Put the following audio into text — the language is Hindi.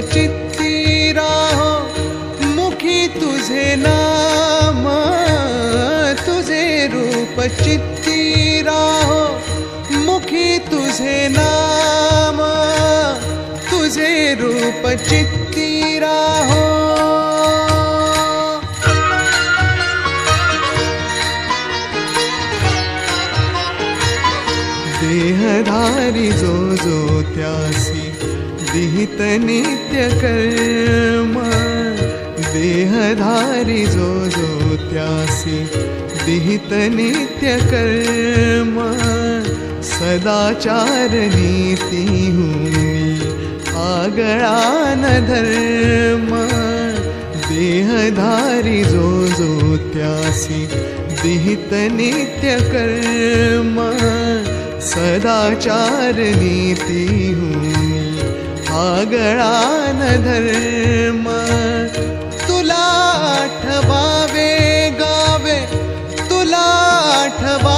चित्ती राहो, मुखी तुझे नाम, तुझे रूप चित्ती राहो, मुखी तुझे नाम, तुझे रूप चित्ती राहो। देहधारी जो जो त्यासी विहित नित्य कर्म देहधारी जो जो त्यासी विहित नित्य कर्म सदाचार नीति हुनी आगळा न धर्म, देहधारी जो जो त्यासी विहित नित्य कर्म सदाचार नीति हुनी आगळान धर्म. तुला आठवावे गावे तुला आठवा